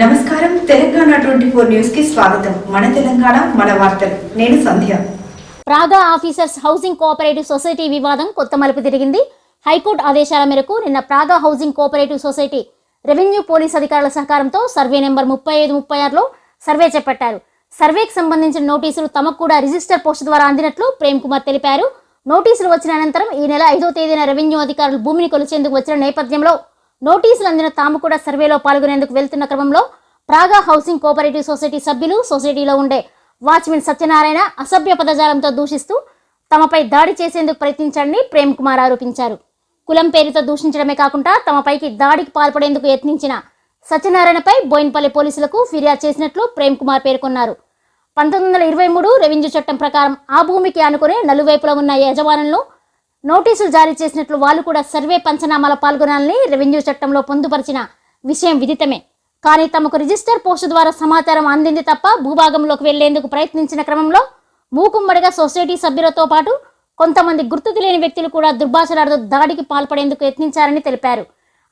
నమస్కారం. Telangana twenty four న్యూస్కి స్వాగతం. మన తెలంగాణ మన వార్తలు. నేను Sandhya. Praga officers housing cooperative society వివాదం కొత్త మలుపు తిరిగింది. హైకోర్టు ఆదేశాల మేరకు నిన్న Praga housing cooperative society revenue police అధికారుల సహకారంతో సర్వే నెంబర్ ముప్పై ఐదు ముప్పై ఆరులో సర్వే చేపట్టారు. సర్వేకి సంబంధించిన నోటీసులు తమకు కూడా రిజిస్టర్ పోస్ట్ ద్వారా అందినట్లు ప్రేమ్ కుమార్ తెలిపారు. నోటీసులు వచ్చిన అనంతరం ఈ నెల ఐదో తేదీన రెవెన్యూ అధికారులు భూమిని కొలిచేందుకు వచ్చిన నేపథ్యంలో నోటీసులు అందిన తాము కూడా సర్వేలో పాల్గొనేందుకు వెళ్తున్న క్రమంలో ప్రాగా హౌసింగ్ కోఆపరేటివ్ సొసైటీ సభ్యులు సొసైటీలో ఉండే వాచ్మెన్ సత్యనారాయణ అసభ్య పదజాలంతో దూషిస్తూ తమపై దాడి చేసేందుకు ప్రయత్నించాడని ప్రేమ్ కుమార్ ఆరోపించారు. కులం పేరుతో దూషించడమే కాకుండా తమపైకి దాడికి పాల్పడేందుకు యత్నించిన సత్యనారాయణపై బోయిన్పల్లి పోలీసులకు ఫిర్యాదు చేసినట్లు ప్రేమ్ కుమార్ పేర్కొన్నారు. పంతొమ్మిది వందల ఇరవై మూడు రెవెన్యూ చట్టం ప్రకారం ఆ భూమికి ఆనుకునే నలువైపులా ఉన్న యజమానులను నోటీసులు జారీ చేసినట్లు వాళ్ళు కూడా సర్వే పంచనామాలో పాల్గొనాలని రెవెన్యూ చట్టంలో పొందుపరిచిన విషయం విదితమే. కానీ తమకు రిజిస్టర్ పోస్టు ద్వారా సమాచారం అందింది తప్ప భూభాగంలోకి వెళ్ళేందుకు ప్రయత్నించిన క్రమంలో మూకుమ్మడిగా సొసైటీ సభ్యులతో పాటు కొంతమంది గుర్తు తెలియని వ్యక్తులు కూడా దుర్భాషలాడుతూ దాడికి పాల్పడేందుకు యత్నించారని తెలిపారు.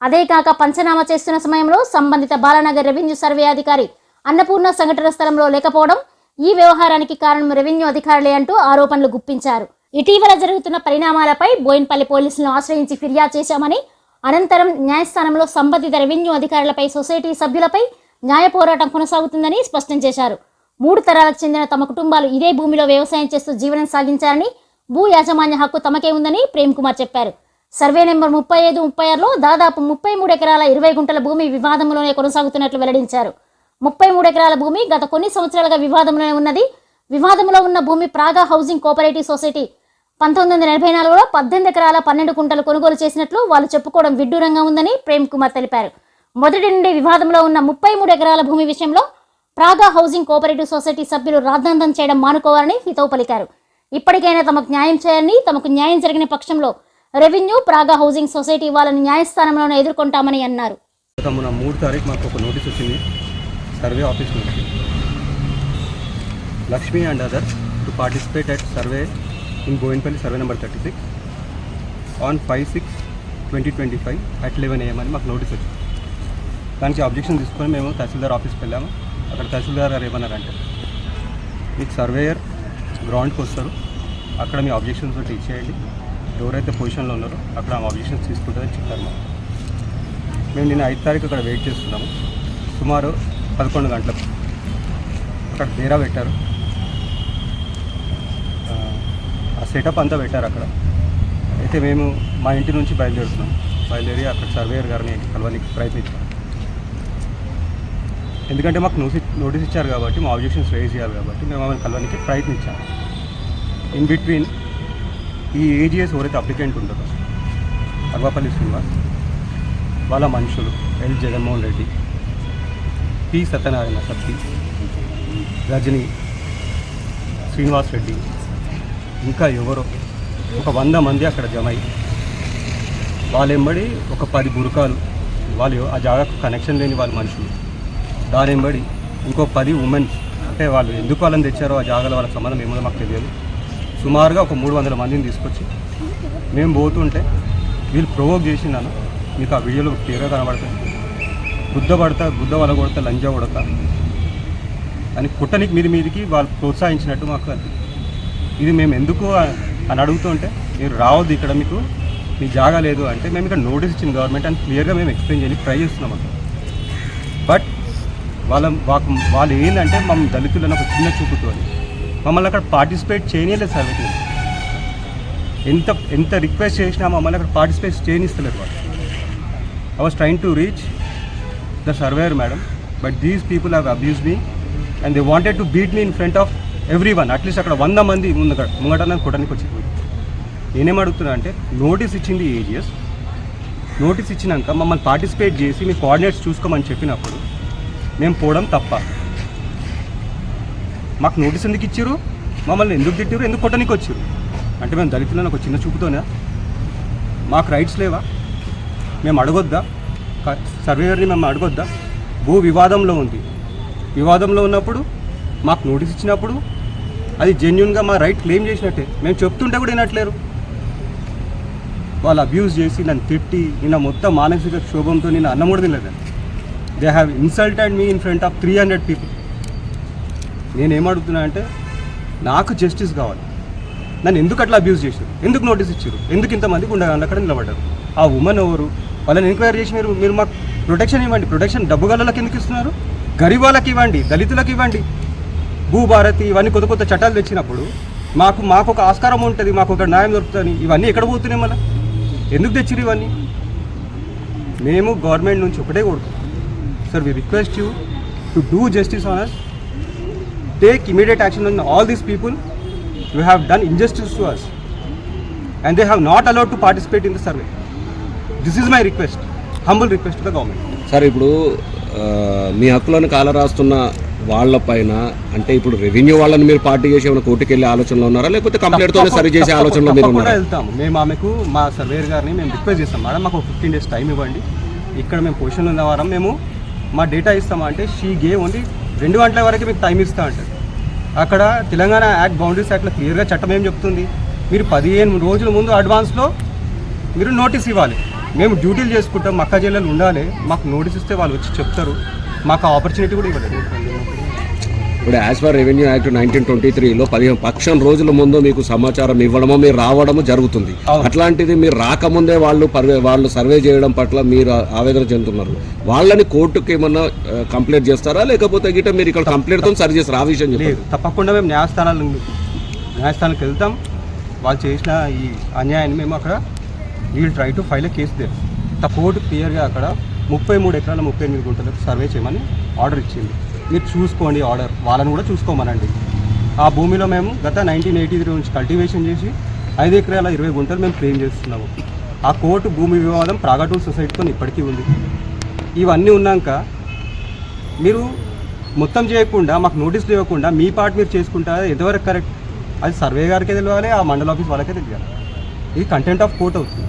అదే కాక పంచనామా చేస్తున్న సమయంలో సంబంధిత బాలనగర్ రెవెన్యూ సర్వే అధికారి అన్నపూర్ణ సంఘటన స్థలంలో లేకపోవడం ఈ వ్యవహారానికి కారణం రెవెన్యూ అధికారులే అంటూ ఆరోపణలు గుప్పించారు. ఇటీవల జరుగుతున్న పరిణామాలపై బోయిన్పల్లి పోలీసులను ఆశ్రయించి ఫిర్యాదు చేశామని అనంతరం న్యాయస్థానంలో సంబంధిత రెవెన్యూ అధికారులపై సొసైటీ సభ్యులపై న్యాయ పోరాటం కొనసాగుతుందని స్పష్టం చేశారు. మూడు తరాలకు చెందిన తమ కుటుంబాలు ఇదే భూమిలో వ్యవసాయం చేస్తూ జీవనం సాగించారని భూ యాజమాన్య హక్కు తమకే ఉందని ప్రేమ్ కుమార్ చెప్పారు. సర్వే నెంబర్ ముప్పై ఐదు ముప్పై ఆరులో దాదాపు ముప్పై మూడు ఎకరాల ఇరవై గుంటల భూమి వివాదంలోనే కొనసాగుతున్నట్లు వెల్లడించారు. ముప్పై మూడు ఎకరాల భూమి గత కొన్ని సంవత్సరాలుగా వివాదంలోనే ఉన్నది. వివాదంలో ఉన్న భూమి ప్రాగా హౌసింగ్ కోఆపరేటివ్ సొసైటీ పంతొమ్మిది వందల ఎనభై నాలుగులో పద్దెనిమిది ఎకరాల పన్నెండు కుంటలు కొనుగోలు చేసినట్లు వాళ్ళు చెప్పుకోవడం విడ్డూరంగా ఉందని ప్రేమ్ కుమార్ తెలిపారు. మొదటి నుండి వివాదంలో ఉన్న ముప్పై మూడు ఎకరాల భూమి విషయంలో ప్రాగా హౌసింగ్ కోఆపరేటివ్ సొసైటీ సభ్యులు రాద్ధాంతం చేయడం మానుకోవాలని హితవు పలికారు. ఇప్పటికైనా తమకు న్యాయం చేయాలని తమకు న్యాయం జరిగిన పక్షంలో రెవెన్యూ ప్రాగా హౌసింగ్ సొసైటీ వాళ్ళని న్యాయస్థానంలోనే ఎదుర్కొంటామని అన్నారు. మొన్న మూడు తారీఖు మాకు ఒక నోటీస్ వచ్చింది. సర్వే ఆఫీస్ నుంచి. Lakshmi and others to participate at survey in Bowenpally survey number thirty six on five six twenty twenty five at eleven AM అని మాకు నోటీస్ వచ్చింది. దానికి అబ్జెక్షన్ తీసుకొని మేము తహసీల్దార్ ఆఫీస్కి వెళ్ళాము. అక్కడ తహసీల్దార్ గారు ఏమన్నారంటే మీకు సర్వేయర్ గ్రౌండ్కి వస్తారు. అక్కడ మీ అబ్జెక్షన్స్ ఒకటి ఇచ్చేయండి. ఎవరైతే పొజిషన్లో ఉన్నారో అక్కడ ఆ అబ్జెక్షన్స్ తీసుకుంటారని చెప్పారు మాకు. మేము నిన్న ఐదు తారీఖు అక్కడ వెయిట్ చేస్తున్నాము. సుమారు పదకొండు గంటలకు అక్కడ డేరా పెట్టారు ఆ, ఆ సెటప్ అంతా పెట్టారు అక్కడ. అయితే మేము మా ఇంటి నుంచి బయలుదేరుతున్నాం. బయలుదేరి అక్కడ సర్వేయర్ గారిని కలవడానికి ప్రయత్నించాం. ఎందుకంటే మాకు నోటీస్ నోటీస్ ఇచ్చారు కాబట్టి మా ఆబ్జెక్షన్స్ రేజ్ చేయాలి కాబట్టి మేము ఆమెను కలవడానికి ప్రయత్నించాం. ఇన్ బిట్వీన్ ఈ ఏజిఎస్ ఎవరైతే అప్లికెంట్ ఉంటుందో అర్వాపల్లి శ్రీనివాస్ వాళ్ళ మనుషులు ఎల్ జగన్మోహన్ రెడ్డి పి సత్యనారాయణ సత్తి రజని శ్రీనివాస్ రెడ్డి ఇంకా ఎవరో ఒక వంద మంది అక్కడ జమ అయ్యి వాళ్ళెంబడి ఒక పది బురకాలు వాళ్ళు ఆ జాగాకు కనెక్షన్ లేని వాళ్ళ మనుషులు. దానెంబడి ఇంకో పది ఉమెన్స్ అంటే వాళ్ళు ఎందుకు వాళ్ళని తెచ్చారో ఆ జాగాలో వాళ్ళకి సంబంధం ఏమో మాకు తెలియదు. సుమారుగా ఒక మూడు వందల మందిని తీసుకొచ్చి మేము పోతుంటే వీళ్ళు ప్రొవోక్ చేసినాను మీకు ఆ వీడియోలో క్లియర్గా కనబడుతుంది గుద్ద పడతా గుద్ద వల కొడతా లంజ కొడతా అని కుట్టనికి మీది మీదికి వాళ్ళు ప్రోత్సహించినట్టు మాకు అది ఇది మేము ఎందుకు అని అడుగుతుంటే మీరు రావద్దు ఇక్కడ మీకు మీ జాగా లేదు అంటే మేము ఇక్కడ నోటీస్ ఇచ్చిన గవర్నమెంట్ అని క్లియర్గా మేము ఎక్స్ప్లెయిన్ చేయడానికి ట్రై చేస్తున్నాం అక్కడ. బట్ వాళ్ళ వాకు వాళ్ళు ఏంటంటే మమ్మల్ని దళితులను ఒక చిన్న చూపుతో మమ్మల్ని అక్కడ పార్టిసిపేట్ చేయలేదు సార్ వీటిని. ఎంత ఎంత రిక్వెస్ట్ చేసినా మమ్మల్ని అక్కడ పార్టిసిపేట్ చేయనిస్తలేరు వాళ్ళు. I was trying to reach the surveyor madam but these people have abuse me and they wanted to beat me in front of everyone at least అక్కడ వంద మంది ముందు ముంగట నన్ను కొట్టడానికి వచ్చి నేనేం అడుగుతున్నా అంటే నోటీస్ ఇచ్చింది ఏజిఎస్ నోటీస్ ఇచ్చినాక మమ్మల్ని పార్టిసిపేట్ చేసి మీ కోఆర్డినేట్స్ చూసుకోమని చెప్పినప్పుడు మేము పోవడం తప్ప. మాకు నోటీస్ ఎందుకు ఇచ్చారు మమ్మల్ని ఎందుకు తిట్టారు ఎందుకు కొట్టడానికి వచ్చారు అంటే మేము దళితులను ఒక చిన్న చూపుతోనే? మాకు రైట్స్ లేవా? మేము అడగొద్దా? సర్వేయర్ని మేము అడగొద్దా? భూ వివాదంలో ఉంది. వివాదంలో ఉన్నప్పుడు మాకు నోటీస్ ఇచ్చినప్పుడు అది జెన్యున్గా మా రైట్ క్లెయిమ్ చేసినట్టే. మేము చెప్తుంటే కూడా వినట్లేరు. వాళ్ళు అబ్యూస్ చేసి నన్ను తిట్టి నిన్న మొత్తం మానసిక క్షోభంతో నేను అన్నం కూడా తినలేదు they have insulted me in front of three hundred people నేనేమడుగుతున్నా అంటే నాకు జస్టిస్ కావాలి. నన్ను ఎందుకు అట్లా అబ్యూజ్ చేశారు? ఎందుకు నోటీస్ ఇచ్చారు? ఎందుకు ఇంతమంది గుండెగాళ్ళు అక్కడ నిలబడ్డారు? ఆ ఉమెన్ ఎవరు? వాళ్ళని ఎంక్వైరీ చేసి మీరు మీరు మాకు ప్రొటెక్షన్ ఇవ్వండి. ప్రొటెక్షన్ డబ్బు గల్లలకు ఎందుకు ఇస్తున్నారు? గరీబ్ వాళ్ళకి ఇవ్వండి దళితులకు ఇవ్వండి. భూభారతి ఇవన్నీ కొత్త కొత్త చట్టాలు తెచ్చినప్పుడు మాకు మాకు ఒక ఆస్కారం ఉంటుంది మాకు ఒక న్యాయం దొరుకుతుంది. ఇవన్నీ ఎక్కడ పోతున్నాయి మళ్ళీ? ఎందుకు తెచ్చిరు ఇవన్నీ? మేము గవర్నమెంట్ నుంచి ఒకటే కోరుకుంటాం sir we request you to do justice on us take immediate action on all these people you have done injustice to us and they have not allowed to participate in the survey this is my request humble request to the government sir ఇప్పుడు మీ హక్కులను కాలరాస్తున్న వాళ్ళపైన అంటే ఇప్పుడు revenue వాళ్ళని మీరు party చేసి ఏమైనా కోర్టుకి వెళ్ళే ఆలోచనలో ఉన్నారా? లేకపోతే కంప్లైంట్ తోనే సరి చేసే ఆలోచనలో మీరు ఉన్నారా? వెళ్తాము. మేము ఆమెకు మా సర్వేయర్ గారిని మేము రిక్వెస్ట్ చేస్తాం. మేడం మాకు ఫిఫ్టీన్ డేస్ టైం ఇవ్వండి. ఇక్కడ మేము పొజిషన్లో ఉన్న వారం మేము మా డేటా ఇస్తామా అంటే షీ గే ఓన్లీ రెండు గంటల వరకు మీకు టైం ఇస్తా అంటారు. అక్కడ తెలంగాణ యాక్ట్ బౌండరీస్ యాక్ట్లో క్లియర్గా చట్టం ఏం చెప్తుంది? మీరు పదిహేను రోజుల ముందు అడ్వాన్స్లో మీరు నోటీస్ ఇవ్వాలి. మేము డ్యూటీలు చేసుకుంటాం మక్క జిల్లాలు ఉండాలి. మాకు నోటీస్ ఇస్తే వాళ్ళు వచ్చి చెప్తారు. మాకు ఆపర్చునిటీ కూడా ఇవ్వలేదు. ఇప్పుడు as per revenue act nineteen twenty త్రీలో పదిహేను పక్షం రోజుల ముందు మీకు సమాచారం ఇవ్వడము మీరు రావడము జరుగుతుంది. అట్లాంటిది మీరు రాకముందే వాళ్ళు పర్వే వాళ్ళు సర్వే చేయడం పట్ల మీరు ఆవేదన చెందుతున్నారు. వాళ్ళని కోర్టుకి ఏమన్నా కంప్లైంట్ చేస్తారా? లేకపోతే గిట్ట మీరు ఇక్కడ కంప్లైంట్తో సరి చేస్తారు? ఆ విషయం లేదు. తప్పకుండా మేము న్యాయస్థానాలు న్యాయస్థానానికి వెళ్తాం. వాళ్ళు చేసిన ఈ అన్యాయాన్ని మేము అక్కడ we'll try to file case there the court క్లియర్గా అక్కడ ముప్పై మూడు ఎకరాల ముప్పై ఎనిమిది గుంటలకు సర్వే చేయమని ఆర్డర్ ఇచ్చింది. మీరు చూసుకోండి ఆర్డర్ వాళ్ళని కూడా చూసుకోమనండి. ఆ భూమిలో మేము గత నైన్టీన్ ఎయిటీ త్రీ నుంచి కల్టివేషన్ చేసి ఐదు ఎకరాల ఇరవై గుంటలు మేము క్లెయిమ్ చేస్తున్నాము. ఆ కోర్టు భూమి వివాదం ప్రాగటూర్ సొసైటీతో ఇప్పటికీ ఉంది. ఇవన్నీ ఉన్నాక మీరు మొత్తం చేయకుండా మాకు నోటీస్ ఇవ్వకుండా మీ పార్ట్ మీరు చేసుకుంటారా? ఎంతవరకు కరెక్ట్ అది సర్వే గారికే తెలియాలి ఆ మండల ఆఫీస్ వాళ్ళకే తెలియాలి. ఇది కంటెంట్ ఆఫ్ కోర్ట్ అవుతుంది.